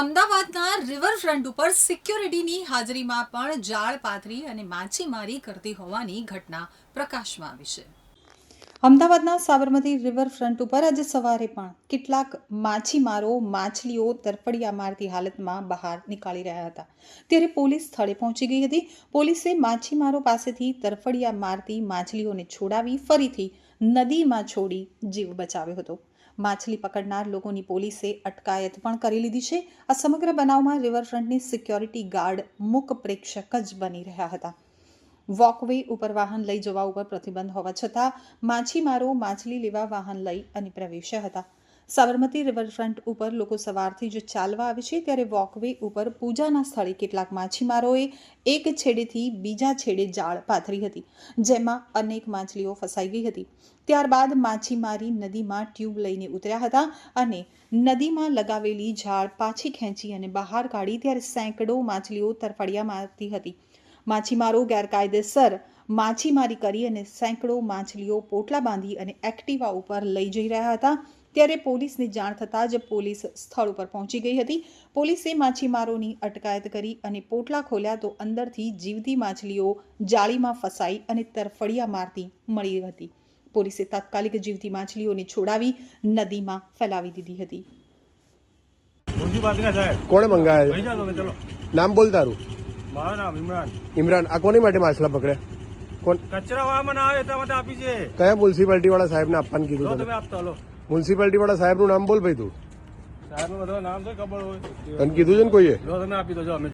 અમદાવાદના રિવરફ્રન્ટ ઉપર સિક્યોરિટીની હાજરીમાં પણ જાળ પાથરી અને માછીમારી કરતી હોવાની ઘટના પ્રકાશમાં આવી છે. અમદાવાદના સાબરમતી રિવરફ્રન્ટ ઉપર આજે સવારે પણ કેટલાક માછીમારો, માછલીઓ તરફડિયા મારતી હાલતમાં બહાર નીકાળી રહ્યા હતા. ત્યારે પોલીસ સ્થળે પહોંચી ગઈ હતી. પોલીસે માછીમારો પાસેથી તરફડિયા મારતી માછલીઓને છોડાવી ફરીથી નદીમાં છોડી જીવ બચાવ્યો હતો. માછલી પકડનાર લોકોની પોલીસે અટકાયત પણ કરી લીધી છે. આ સમગ્ર બનાવમાં રિવરફ્રન્ટની સિક્યોરિટી ગાર્ડ મૂક પ્રેક્ષક જ બની રહ્યા હતા. વોકવે ઉપર વાહન લઈ જવા ઉપર પ્રતિબંધ હોવા છતાં માછીમારો માછલી લેવા વાહન લઈ અને પ્રવેશ્યા હતા. સાબરમતી રિવરફ્રન્ટ ઉપર લોકો સવારથી જ ચાલવા આવે છે ત્યારે વોકવે ઉપર પૂજાના સ્થળે કેટલાક માછીમારોએ એક છેડેથી બીજા છેડે જાળ પાથરી હતી, જેમાં અનેક માછલીઓ ફસાઈ ગઈ હતી. ત્યારબાદ માછીમારી નદીમાં ટ્યુબ લઈને ઉતર્યા હતા અને નદીમાં લગાવેલી જાળ પાછી ખેંચી અને બહાર કાઢી ત્યારે સેંકડો માછલીઓ તરફડિયા મારતી હતી. માછીમારો ગેરકાયદેસર માછીમારી કરી અને સેંકડો માછલીઓ પોટલા બાંધી અને એક્ટિવા ઉપર લઈ જઈ રહ્યા હતા. ત્યારે પોલીસને જાણ થતાં જ પોલીસ સ્થળ ઉપર પહોંચી ગઈ હતી. પોલીસે માછીમારોની અટકાયત કરી અને પોટલા ખોલ્યા તો અંદરથી જીવતી માછલીઓ જાળીમાં ફસાઈ અને તરફડિયા મારતી મળી હતી. પોલીસે તાત્કાલિક જીવતી માછલીઓને છોડાવી નદીમાં ફેલાવી દીધી હતી. કોણે મંગાયા નામ બોલ તારું. મારું નામ ઇમરાન. ઇમરાન આ કોની માટે માછલા પકડે? કોણ? કચરા વાળા મને આવે એટલા માટે આપી છે. કયા મ્યુનિસિપાલિટી વાળા સાહેબને આપવાનું કીધું તમે? આપતા હલો મ્યુનિસિપાલિટી વાળા સાહેબનું નામ બોલ ભાઈ તું. સાહેબ બધા નામ છે ખબર હોય. તને કીધું છે ને કોઈએ? આપી દો અમે